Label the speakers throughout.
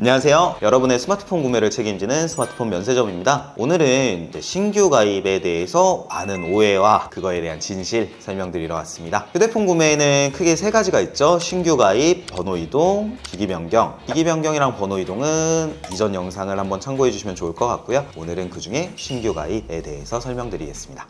Speaker 1: 안녕하세요. 여러분의 스마트폰 구매를 책임지는 스마트폰 면세점입니다. 오늘은 신규 가입에 대해서 많은 오해와 그거에 대한 진실 설명드리러 왔습니다. 휴대폰 구매에는 크게 세 가지가 있죠. 신규 가입, 번호 이동, 기기 변경. 기기 변경이랑 번호 이동은 이전 영상을 한번 참고해 주시면 좋을 것 같고요. 오늘은 그 중에 신규 가입에 대해서 설명드리겠습니다.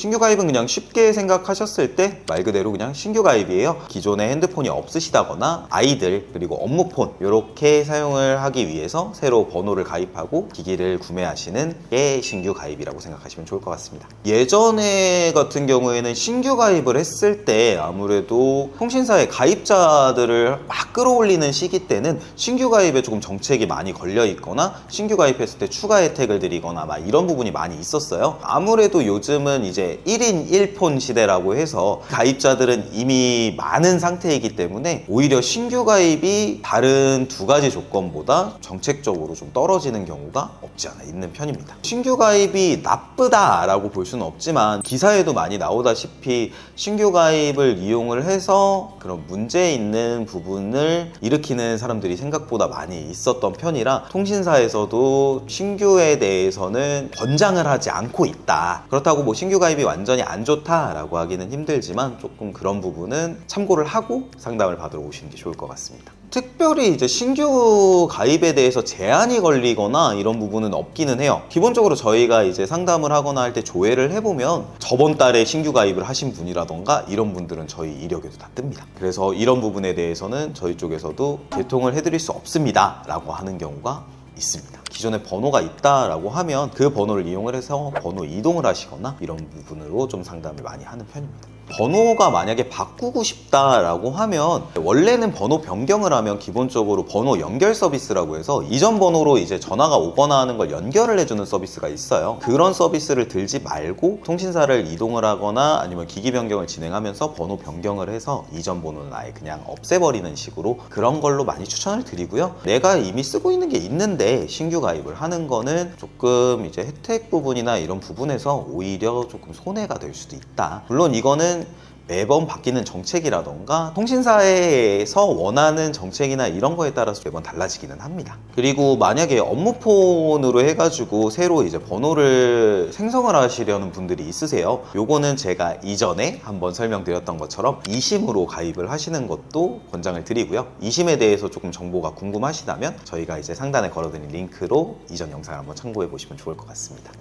Speaker 1: 신규 가입은 그냥 쉽게 생각하셨을 때 말 그대로 그냥 신규 가입이에요. 기존에 핸드폰이 없으시다거나 아이들 그리고 업무폰 이렇게 사용을 하기 위해서 새로 번호를 가입하고 기기를 구매하시는 게 신규 가입이라고 생각하시면 좋을 것 같습니다. 예전에 같은 경우에는 신규 가입을 했을 때 아무래도 통신사의 가입자들을 막 끌어올리는 시기 때는 신규 가입에 조금 정책이 많이 걸려 있거나 신규 가입했을 때 추가 혜택을 드리거나 막 이런 부분이 많이 있었어요. 아무래도 요즘은 이제 1인 1폰 시대라고 해서 가입자들은 이미 많은 상태이기 때문에 오히려 신규 가입이 다른 두 가지 조건보다 정책적으로 좀 떨어지는 경우가 없지 않아 있는 편입니다. 신규 가입이 나쁘다라고 볼 수는 없지만 기사에도 많이 나오다시피 신규 가입을 이용을 해서 그런 문제 있는 부분을 일으키는 사람들이 생각보다 많이 있었던 편이라 통신사에서도 신규에 대해서는 권장을 하지 않고 있다. 그렇다고 뭐 신규 가입 이 완전히 안 좋다라고 하기는 힘들지만 조금 그런 부분은 참고를 하고 상담을 받으러 오시는 게 좋을 것 같습니다. 특별히 이제 신규 가입에 대해서 제한이 걸리거나 이런 부분은 없기는 해요. 기본적으로 저희가 이제 상담을 하거나 할 때 조회를 해보면 저번 달에 신규 가입을 하신 분이라던가 이런 분들은 저희 이력에도 다 뜹니다. 그래서 이런 부분에 대해서는 저희 쪽에서도 개통을 해드릴 수 없습니다. 라고 하는 경우가 있습니다. 기존에 번호가 있다라고 하면 그 번호를 이용을 해서 번호 이동을 하시거나 이런 부분으로 좀 상담을 많이 하는 편입니다. 번호가 만약에 바꾸고 싶다라고 하면 원래는 번호 변경을 하면 기본적으로 번호 연결 서비스라고 해서 이전 번호로 이제 전화가 오거나 하는 걸 연결을 해주는 서비스가 있어요. 그런 서비스를 들지 말고 통신사를 이동을 하거나 아니면 기기 변경을 진행하면서 번호 변경을 해서 이전 번호는 아예 그냥 없애버리는 식으로 그런 걸로 많이 추천을 드리고요. 내가 이미 쓰고 있는 게 있는데 신규 가입을 하는 거는 조금 이제 혜택 부분이나 이런 부분에서 오히려 조금 손해가 될 수도 있다. 물론 이거는 매번 바뀌는 정책이라던가 통신사에서 원하는 정책이나 이런 거에 따라서 매번 달라지기는 합니다. 그리고 만약에 업무폰으로 해가지고 새로 이제 번호를 생성을 하시려는 분들이 있으세요. 요거는 제가 이전에 한번 설명드렸던 것처럼 이심으로 가입을 하시는 것도 권장을 드리고요. 이심에 대해서 조금 정보가 궁금하시다면 저희가 이제 상단에 걸어드린 링크로 이전 영상을 한번 참고해 보시면 좋을 것 같습니다.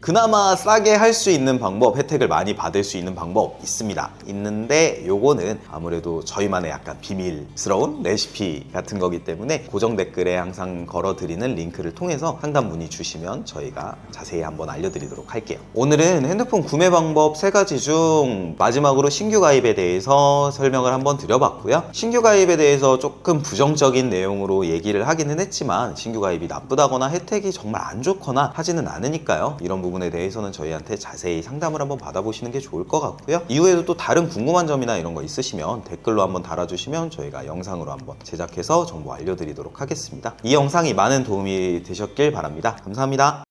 Speaker 1: 그나마 싸게 할 수 있는 방법, 혜택을 많이 받을 수 있는 방법 있습니다. 있는데 요거는 아무래도 저희만의 약간 비밀스러운 레시피 같은 거기 때문에 고정 댓글에 항상 걸어드리는 링크를 통해서 상담 문의 주시면 저희가 자세히 한번 알려드리도록 할게요. 오늘은 핸드폰 구매 방법 세 가지 중 마지막으로 신규 가입에 대해서 설명을 한번 드려봤고요. 신규 가입에 대해서 조금 부정적인 내용으로 얘기를 하기는 했지만 신규 가입이 나쁘다거나 혜택이 정말 안 좋거나 하지는 않으니까요. 이런 부분에 대해서는 저희한테 자세히 상담을 한번 받아보시는 게 좋을 것 같고요. 이후에도 또 다른 궁금한 점이나 이런 거 있으시면 댓글로 한번 달아주시면 저희가 영상으로 한번 제작해서 정보 알려드리도록 하겠습니다. 이 영상이 많은 도움이 되셨길 바랍니다. 감사합니다.